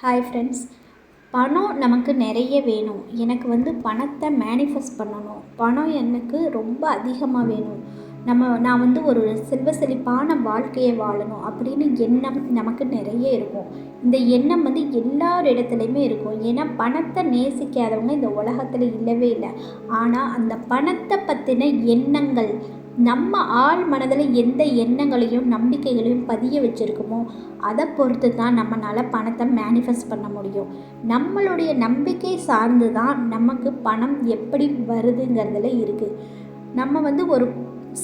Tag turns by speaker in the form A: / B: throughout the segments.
A: Hi friends பணம் நமக்கு நிறைய வேணும். எனக்கு வந்து பணத்தை மேனிஃபெஸ்ட் பண்ணணும். பணம் எனக்கு ரொம்ப அதிகமாக வேணும். நம்ம நான் வந்து ஒரு செல்வ செழிப்பான வாழ்க்கையை வாழணும் அப்படின்னு எண்ணம் நமக்கு நிறைய இருக்கும். இந்த எண்ணம் வந்து எல்லார் இடத்துலையுமே இருக்கும். ஏன்னா பணத்தை நேசிக்காதவங்க இந்த உலகத்தில் இல்லவே இல்லை. ஆனால் அந்த பணத்தை பற்றின எண்ணங்கள் நம்ம ஆழ் மனதில் எந்த எண்ணங்களையும் நம்பிக்கைகளையும் பதிய வச்சுருக்கோமோ அதை பொறுத்து தான் நம்மளால் பணத்தை மேனிஃபெஸ்ட் பண்ண முடியும். நம்மளுடைய நம்பிக்கை சார்ந்து தான் நமக்கு பணம் எப்படி வருதுங்கிறதுல இருக்குது நம்ம வந்து ஒரு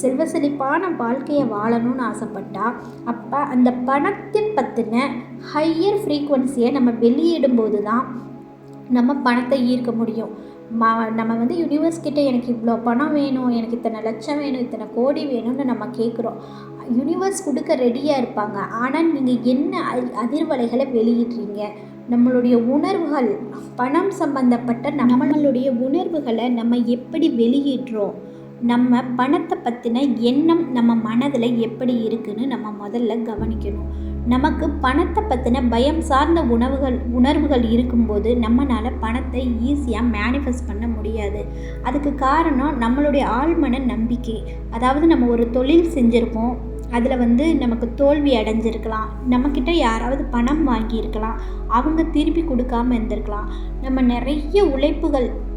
A: செல்வ செழிப்பான வாழ்க்கையை வாழணும்னு ஆசைப்பட்டா அப்போ அந்த பணத்தின் பற்றின ஹையர் ஃப்ரீக்குவன்சியை நம்ம வெளியிடும்போது தான் நம்ம பணத்தை ஈர்க்க முடியும். மா நம்ம வந்து யூனிவர்ஸ் கிட்டே எனக்கு இவ்வளோ பணம் வேணும் எனக்கு இத்தனை லட்சம் வேணும் இத்தனை கோடி வேணும்னு நம்ம கேட்குறோம் யூனிவர்ஸ் கொடுக்க ரெடியாக இருப்பாங்க. ஆனால் நீங்கள் என்ன அதிர்வலைகளை வெளியிடுறீங்க? நம்மளுடைய உணர்வுகள் பணம் சம்பந்தப்பட்ட நம்மளுடைய உணர்வுகளை நம்ம எப்படி வெளியிடுறோம்? நம்ம பணத்தை பற்றின எண்ணம் நம்ம மனதில் எப்படி இருக்குதுன்னு நம்ம முதல்ல கவனிக்கணும். நமக்கு பணத்தை பற்றின பயம் சார்ந்த உணவுகள் உணர்வுகள் இருக்கும்போது நம்மளால் பணத்தை ஈஸியாக மேனிஃபெஸ்ட் பண்ண முடியாது. அதுக்கு காரணம் நம்மளுடைய ஆழ்மன நம்பிக்கை. அதாவது நம்ம ஒரு தொழில் செஞ்சுருப்போம். அதில் வந்து நமக்கு தோல்வி அடைஞ்சிருக்கலாம். நம்மக்கிட்ட யாராவது பணம் வாங்கியிருக்கலாம். அவங்க திருப்பி கொடுக்காம இருந்திருக்கலாம். நம்ம நிறைய உழைப்புகள்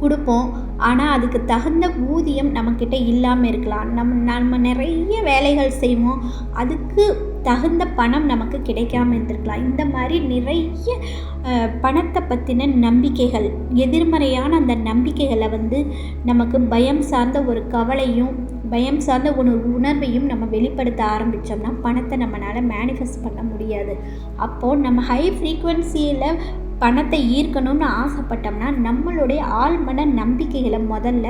A: கொடுப்போம். ஆனால் அதுக்கு தகுந்த ஊதியம் நம்மக்கிட்ட இல்லாமல் இருக்கலாம். நம்ம நம்ம நிறைய வேலைகள் செய்வோம். அதுக்கு தகுந்த பணம் நமக்கு கிடைக்காம இருந்திருக்கலாம். இந்த மாதிரி நிறைய பணத்தை பற்றின நம்பிக்கைகள் எதிர்மறையான அந்த நம்பிக்கைகளை வந்து நமக்கு பயம் சார்ந்த ஒரு கவலையும் பயம் சார்ந்த ஒரு உணர்வையும் நம்ம வெளிப்படுத்த ஆரம்பித்தோம்னா பணத்தை நம்மளால் மேனிஃபெஸ்ட் பண்ண முடியாது. அப்போது நம்ம ஹை ஃப்ரீக்குவென்சியில் பணத்தை ஈர்க்கணும்னு ஆசைப்பட்டோம்னா நம்மளுடைய ஆழ்மன நம்பிக்கைகளை முதல்ல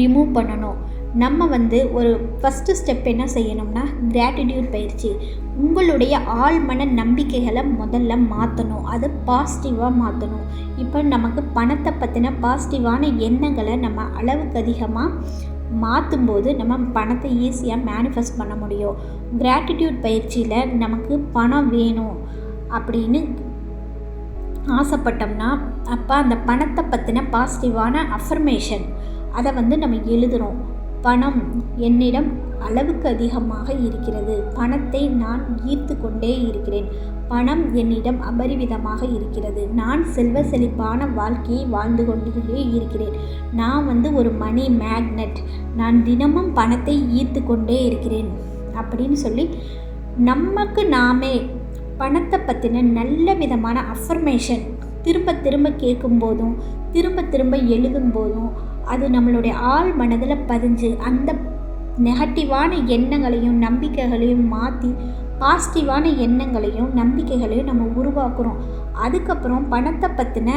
A: ரிமூவ் பண்ணணும். நம்ம வந்து ஒரு ஃபஸ்ட்டு ஸ்டெப் என்ன செய்யணும்னா கிராட்டிடியூட் பயிற்சி. உங்களுடைய ஆழ்மன நம்பிக்கைகளை முதல்ல மாற்றணும் அதை பாசிட்டிவாக மாற்றணும் இப்போ நமக்கு பணத்தை பற்றின பாசிட்டிவான எண்ணங்களை நம்ம அளவுக்கு அதிகமாக மாற்றும்போது நம்ம பணத்தை ஈஸியாக மேனிஃபெஸ்ட் பண்ண முடியும். கிராட்டிடியூட் பயிற்சியில் நமக்கு பணம் வேணும் அப்படின்னு ஆசைப்பட்டோம்னா அப்போ அந்த பணத்தை பற்றின பாசிட்டிவான அஃபர்மேஷன் அதை வந்து நம்ம எழுதுகிறோம் பணம் என்னிடம் அளவுக்கு அதிகமாக இருக்கிறது. பணத்தை நான் ஈர்த்து கொண்டே இருக்கிறேன். பணம் என்னிடம் அபரிவிதமாக இருக்கிறது. நான் செல்வ செழிப்பான வாழ்க்கையை வாழ்ந்து கொண்டே இருக்கிறேன். நான் வந்து ஒரு மணி மேக்னெட் நான் தினமும் பணத்தை ஈர்த்து கொண்டே இருக்கிறேன். அப்படின்னு சொல்லி நமக்கு நாமே பணத்தை பற்றின நல்ல விதமான அஃபர்மேஷன் திரும்ப திரும்ப கேட்கும்போதும் திரும்ப திரும்ப எழுதும் போதும் அது நம்மளுடைய ஆள் மனதில் பதிஞ்சு அந்த நெகட்டிவான எண்ணங்களையும் நம்பிக்கைகளையும் மாற்றி பாசிட்டிவான எண்ணங்களையும் நம்பிக்கைகளையும் நம்ம உருவாக்குறோம். அதுக்கப்புறம் பணத்தை பற்றின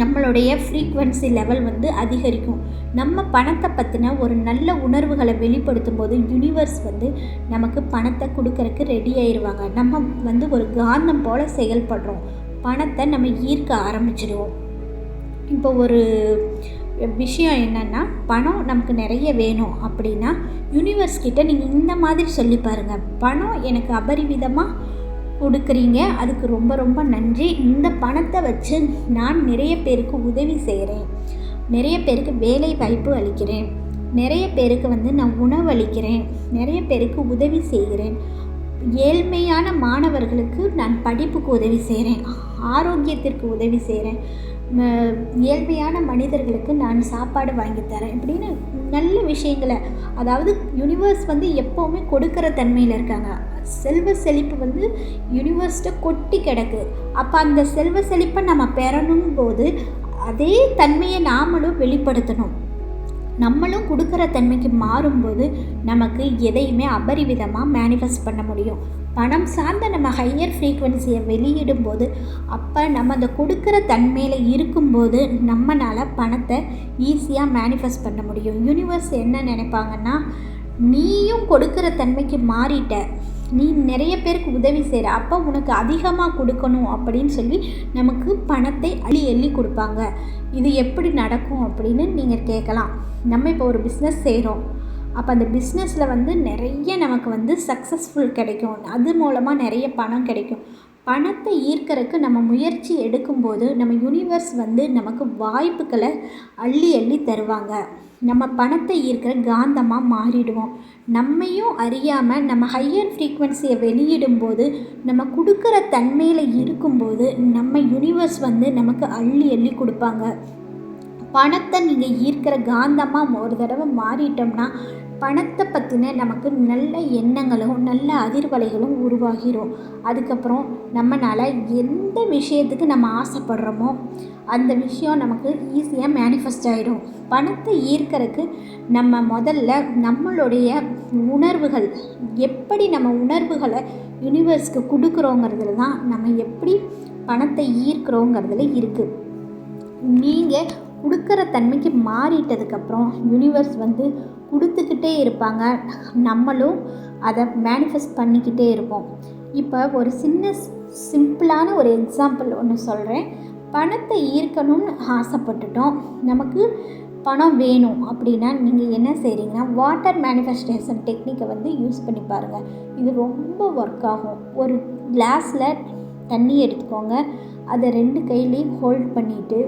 A: நம்மளுடைய ஃப்ரீக்குவென்சி லெவல் வந்து அதிகரிக்கும். நம்ம பணத்தை பற்றின ஒரு நல்ல உணர்வுகளை வெளிப்படுத்தும் போது யூனிவர்ஸ் வந்து நமக்கு பணத்தை கொடுக்கறக்கு ரெடி ஆயிடுவாங்க நம்ம வந்து ஒரு காந்தம் போல் செயல்படுறோம். பணத்தை நம்ம ஈர்க்க ஆரம்பிச்சிடுவோம். இப்போ ஒரு விஷயம் என்னென்னா பணம் நமக்கு நிறைய வேணும் அப்படின்னா யூனிவர்ஸ் கிட்டே நீங்கள் இந்த மாதிரி சொல்லி பாருங்கள் பணம் எனக்கு அபரிவிதமாக கொடுக்குறீங்க. அதுக்கு ரொம்ப ரொம்ப நன்றி. இந்த பணத்தை வச்சு நான் நிறைய பேருக்கு உதவி செய்கிறேன் நிறைய பேருக்கு வேலை வாய்ப்பு அளிக்கிறேன். நிறைய பேருக்கு வந்து நான் உணவு அளிக்கிறேன். நிறைய பேருக்கு உதவி செய்கிறேன். ஏழ்மையான மாணவர்களுக்கு நான் படிப்புக்கு உதவி செய்கிறேன் ஆரோக்கியத்திற்கு உதவி செய்கிறேன் ஏழ்மையான மனிதர்களுக்கு நான் சாப்பாடு வாங்கி தரேன் இப்படின்னு நல்ல விஷயங்களை அதாவது யூனிவர்ஸ் வந்து எப்போவுமே கொடுக்குற தன்மையில் இருக்காங்க. செல்வ செழிப்பு வந்து யூனிவர்ஸ்ட்டை கொட்டி கிடக்கு. அப்போ அந்த செல்வ செழிப்பை நம்ம பெறணும் போது அதே தன்மையை நாமளும் வெளிப்படுத்தணும். நம்மளும் கொடுக்குற தன்மைக்கு மாறும்போது நமக்கு எதையுமே அபரிவிதமாக மேனிஃபெஸ்ட் பண்ண முடியும். பணம் சார்ந்த நம்ம ஹையர் ஃப்ரீக்குவென்சியை வெளியிடும்போது அப்போ நம்ம அந்த கொடுக்குற தன்மையில் இருக்கும்போது நம்மளால் பணத்தை ஈஸியாக மேனிஃபெஸ்ட் பண்ண முடியும். யூனிவர்ஸ் என்ன நினைப்பாங்கன்னா நீயும் கொடுக்குற தன்மைக்கு மாறிட்ட. நீ நிறைய பேருக்கு உதவி செய்கிற அப்போ உனக்கு அதிகமாக கொடுக்கணும் அப்படின்னு சொல்லி நமக்கு பணத்தை அள்ளி எள்ளி கொடுப்பாங்க. இது எப்படி நடக்கும் அப்படின்னு நீங்கள் கேட்கலாம். நம்ம இப்போ ஒரு பிஸ்னஸ் செய்கிறோம் அப்போ அந்த பிஸ்னஸில் வந்து நிறைய நமக்கு வந்து சக்ஸஸ்ஃபுல் கிடைக்கும். அது மூலமாக நிறைய பணம் கிடைக்கும். பணத்தை ஈர்க்கறதுக்கு நம்ம முயற்சி எடுக்கும்போது நம்ம யூனிவர்ஸ் வந்து நமக்கு வாய்ப்புகளை அள்ளி அள்ளி தருவாங்க. நம்ம பணத்தை ஈர்க்கிற காந்தமாக மாறிடுவோம். நம்மையும் அறியாமல் நம்ம ஹையர் ஃப்ரீக்குவென்சியை வெளியிடும்போது நம்ம கொடுக்குற தன்மையில் இருக்கும்போது நம்ம யூனிவர்ஸ் வந்து நமக்கு அள்ளி அள்ளி கொடுப்பாங்க. பணத்தை நீங்கள் ஈர்க்கிற காந்தமாக ஒரு தடவை மாறிட்டோம்னா பணத்தை பற்றின நமக்கு நல்ல எண்ணங்களும் நல்ல அதிர்வலைகளும் உருவாகிறோம். அதுக்கப்புறம் நம்மளால் எந்த விஷயத்துக்கு நம்ம ஆசைப்படுறோமோ அந்த விஷயம் நமக்கு ஈஸியாக மேனிஃபெஸ்ட் ஆகிடும் பணத்தை ஈர்க்கறதுக்கு நம்ம முதல்ல நம்மளுடைய உணர்வுகள் எப்படி நம்ம உணர்வுகளை யூனிவர்ஸ்க்கு கொடுக்குறோங்கிறதுல தான் நம்ம எப்படி பணத்தை ஈர்க்கிறோங்கிறதுல இருக்குது நீங்கள் கொடுக்குற தன்மைக்கு மாறிட்டதுக்கப்புறம் யூனிவர்ஸ் வந்து கொடுத்துக்கிட்டே இருப்பாங்க. நம்மளும் அதை மேனிஃபெஸ்ட் பண்ணிக்கிட்டே இருப்போம். இப்போ ஒரு சின்ன சிம்பிளான ஒரு எக்ஸாம்பிள் ஒன்று சொல்கிறேன் பணத்தை ஈர்க்கணும்னு ஆசைப்பட்டுட்டோம். நமக்கு பணம் வேணும் அப்படின்னா நீங்கள் என்ன செய்கிறீங்கன்னா வாட்டர் மேனிஃபெஸ்டேஷன் டெக்னிக்கை வந்து யூஸ் பண்ணி பாருங்கள் இது ரொம்ப ஒர்க் ஆகும். ஒரு கிளாஸில் தண்ணி எடுத்துக்கோங்க. அதை ரெண்டு கையிலையும் ஹோல்ட் பண்ணிவிட்டு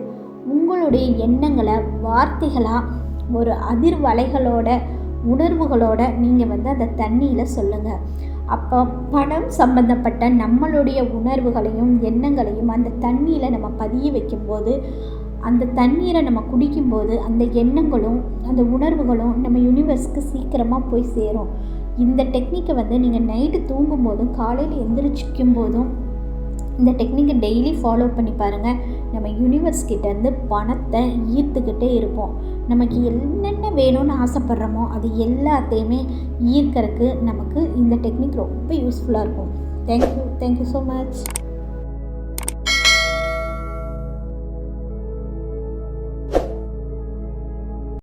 A: உங்களுடைய எண்ணங்களை வார்த்தைகளாக ஒரு அதிர்வலைகளோட உணர்வுகளோட நீங்கள் வந்து அந்த தண்ணியில் சொல்லுங்கள் அப்போ பணம் சம்பந்தப்பட்ட நம்மளுடைய உணர்வுகளையும் எண்ணங்களையும் அந்த தண்ணியில் நம்ம பதிய வைக்கும்போது அந்த தண்ணீரை நம்ம குடிக்கும்போது அந்த எண்ணங்களும் அந்த உணர்வுகளும் நம்ம யூனிவர்ஸ்க்கு சீக்கிரமாக போய் சேரும். இந்த டெக்னிக்கை வந்து நீங்கள் நைட்டு தூங்கும்போதும் காலையில் எந்திரிச்சிக்கும் போதும் இந்த டெக்னிக்கை டெய்லி ஃபாலோ பண்ணி பாருங்கள் நம்ம யூனிவர்ஸ் கிட்டேருந்து பணத்தை ஈர்த்துக்கிட்டே இருப்போம். நமக்கு என்னென்ன வேணும்னு ஆசைப்பட்றோமோ அது எல்லாத்தையுமே ஈர்க்கறதுக்கு நமக்கு இந்த டெக்னிக் ரொம்ப யூஸ்ஃபுல்லாக இருக்கும். Thank you thank you so much